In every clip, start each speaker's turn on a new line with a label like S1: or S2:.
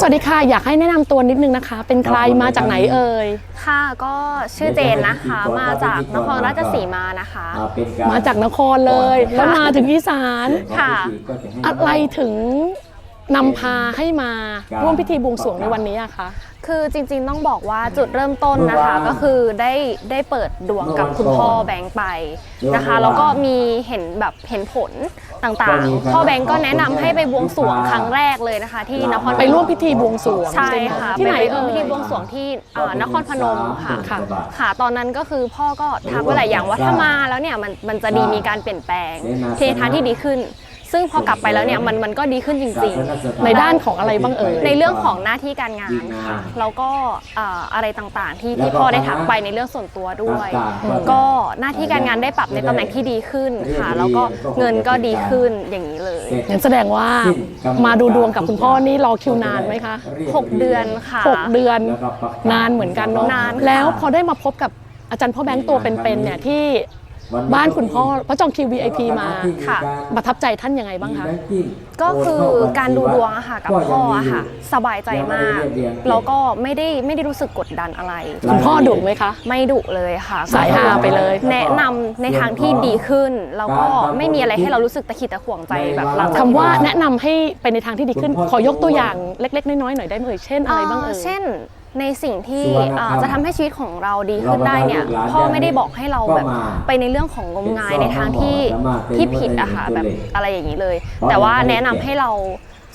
S1: สวัสดีค่ะ อยากให้แนะนำตัวนิดนึงนะคะ เป็นใครมาจากไหนเอ่ย
S2: ค่ะก็ชื่อเจนนะคะ มาจากนครราชสีมานะคะ
S1: มาจากนครเลยแล้วมาถึงอีสาน
S2: ค่ะ
S1: อะไรถึง นำพาให้มาร่วมพิธีบวงสรวงในวันนี้อะคะ
S2: คือจริงๆต้องบอกว่าจุดเริ่มต้นนะคะก็คือได้ได้เปิดดวงกับคุณพ่อแบงค์ไปนะคะ แล้วก็มีเห็นแบบเห็นผลต่างๆ พ่อแบงค์ก็แนะนำให้ไปบวงสรวงครั้งแรกเลยนะคะ ที่นคร
S1: ไปร่วมพิธีบวงสรวง
S2: ใช่ค่ะ
S1: ที่ไหน
S2: ปร่ว
S1: เอ่
S2: ม
S1: ย
S2: พิธีบวงสรวงที่อ่านครพนมค่ะ
S1: ค่ะ
S2: ค่ะตอนนั้นก็คือพ่อก็ทักไว้หลายอย่างว่าถ้ามาแล้วเนี่ยมันมันจะดีมีการเปลี่ยนแปลงเททางที่ดีขึ้น ซึ่งพอกลับไปแล้วเนี่ยมันมันก็ดีขึ้นจริงๆ
S1: ในด้านของอะไรบ้างเอ่ย
S2: ในเรื่องของหน้าที่การงานค่ะแล้วก็อ่าอะไรต่างๆ ที่ที่พ่อได้ทักไปในเรื่องส่วนตัวด้วย ก็หน้าที่การงานได้ปรับในตำแหน่งที่ดีขึ้นค่ะ แล้วก็เงินก็ดีขึ้นอย่างนี้เลย
S1: งั้นแสดงว่ามาดูดวงกับคุณพ่อนี่รอคิวนานไหมคะ
S2: 6 เดือนค่ะ
S1: หกเดือนนานเหมือนกันเนาะ
S2: นานค่ะ
S1: แล้วพอได้มาพบกับอาจารย์พ่อแบงค์ตัวเป็นๆเนี่ยที่ บ้านคุณพ่อพระจองคิว VIP มา
S2: ค่ะ
S1: ประทับใจท่านยังไงบ้างคะ
S2: ก็คือการดูดวงอะค่ะกับพ่ออะค่ะ สบายใจมาก แล้วก็ไม่ได้ไม่ได้รู้สึกกดดันอะไร
S1: คุณพ่อดุไหมคะ
S2: ไม่ดุเลยค่ะ
S1: สายฮาไปเลย
S2: แนะนำในทางที่ดีขึ้น แล้วก็ไม่มีอะไรให้เรารู้สึกตะขิดตะขวงใจแบบหลังจาก
S1: คำ
S2: ที่
S1: ว่าแนะนำให้ไปในทางที่ดีขึ้น ขอยกตัวอย่างเล็ก ๆ น้อยๆหน่อยได้ไหมเอ่ยเช่นอะไรบ้างเอ่ย
S2: เช่น ในสิ่งที่
S3: สุวรรณ
S2: อ่า
S3: คำ
S2: จะทำให้ชีวิตของเราดีขึ้นได้เนี่ย
S3: เราบรรดาลูกหลาน
S2: พ่อไม่ได้บอกให้เราแบบ
S3: ก็มา
S2: ไปในเรื่องของงมงาย
S3: เป็น
S2: ในทางที่
S3: สามารถ
S2: ที่ผิดอะค่ะ
S3: เป็น
S2: แบบ
S3: ตัวเลข
S2: อะไรอย่างนี้เลย
S3: เพราะ
S2: แต่ว่า
S3: เราไม่ได้
S2: แนะนำให้เรา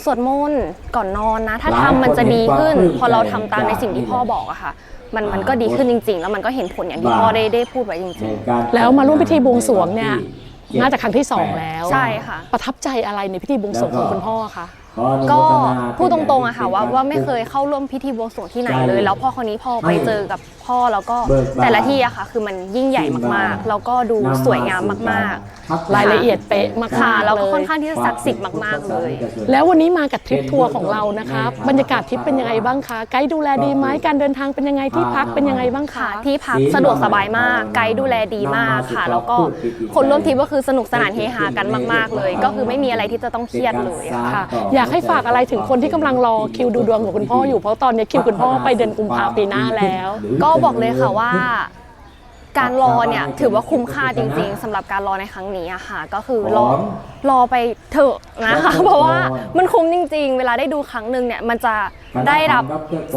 S2: สวดมนต์ก่อนนอนนะ ถ้า
S3: หลาย
S2: ทำมันจะดีขึ้น
S3: คนเห็นความ
S2: พอเราทำ
S3: ปลื้มใจ
S2: ตามในสิ่งที่พ่อบอกอะค่ะ มันมันก็ดีขึ้นจริง ๆ แล้วมันก็เห็นผลอย่างที่พ่อได้ได้พูดไว้จริง
S1: แล้วมาร่วมพิธีบวงสรวงเนี่ยน่าจะครั้งที่สองแล้ว
S2: ใช่ค่ะ
S1: ประทับใจอะไรในพิธีบวงสรวงของคุณพ่อคะ
S2: ๆ ก็พูดตรงๆอะค่ะว่าว่าไม่เคยเข้าร่วมพิธีบวงสรวงที่ไหนเลย แล้วพ่อคนนี้พอไปเจอกับพ่อแล้วก็
S3: เบิกบาน
S2: แต่ละที่อะค่ะ คือมันยิ่งใหญ่มากๆ แล้วก็ดูสวยงามมาก
S1: รายละเอียดเป๊ะมาก
S2: ๆค่ะ
S1: ๆ
S2: แล้วก็
S1: เล
S2: ค่อยนข้างที่จะศักดิ์สิทธิ์มากๆเลย
S1: แล้ววันนี้มากับทริปทัวร์ของเรานะคะบรรยากาศทริปเป็นยังไงบ้างคะไกด์ดูแลดีไหมการเดินทางเป็นยังไงที่พักเป็นยังไงบ้าง
S2: ค่ะ
S1: คะ
S2: ที่พักสะดวกสบายมากไกด์ดูแลดีมากค่ะ แล้วก็คนร่วมทริปก็คือสนุกสนานเฮฮากันมาก ๆ เลย ก็คือไม่มีอะไรที่จะต้องเครียดเลยค่ะ
S1: ค่ะอยากให้ฝากอะไรถึงคนที่กำลังรอคิวดูดวงของคุณพ่ออยู่เพราะตอนนี้คิวคุณพ่อไปเดือนกุมภาปีหน้าแล้ว
S2: ก็บอกเลยค่ะว่า การรอเนี่ยถือว่าคุ้มค่าจริง ๆสำหรับการรอในครั้งนี้อะค่ะ ก็คือรอ
S3: หอม
S2: รอไปเถอะนะคะ เพราะว่ามันคุ้มจริง ๆ เวลาได้ดูครั้งหนึ่งเนี่ยมันจะได้รับ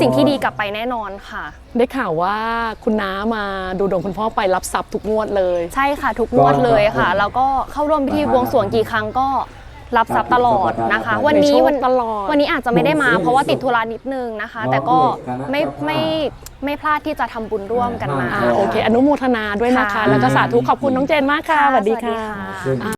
S2: สิ่งที่ดีกลับไปแน่นอนค่ะ
S1: ได้ข่าวว่าคุณน้ามาดูดวงคุณพ่อไปรับทรัพย์ทุกงวดเลย
S2: ใช่ค่ะทุกงวดเลยค่ะ แล้วก็เข้าร่วมพิธีบวงสรวงกี่ครั้งก็ รับทรัพย์ตลอดนะคะ วันนี้
S1: มีโชค
S2: วัน
S1: ตลอด
S2: วันนี้อาจจะไม่ได้มาเพราะว่าติดธุระนิดนึงนะคะ แต่ก็ไม่ไม่ไม่พลาดที่จะทำบุญร่วมกันมา
S1: อ่าโอเค อนุโมทนาด้วยนะคะ
S2: ค่ะ
S1: แล้วก็สาธุขอบคุณน้องเจนมากค่ะ
S2: ค่ะ
S1: สวัสดีค่ะ
S2: สวัสดีค่ะ
S1: อ่า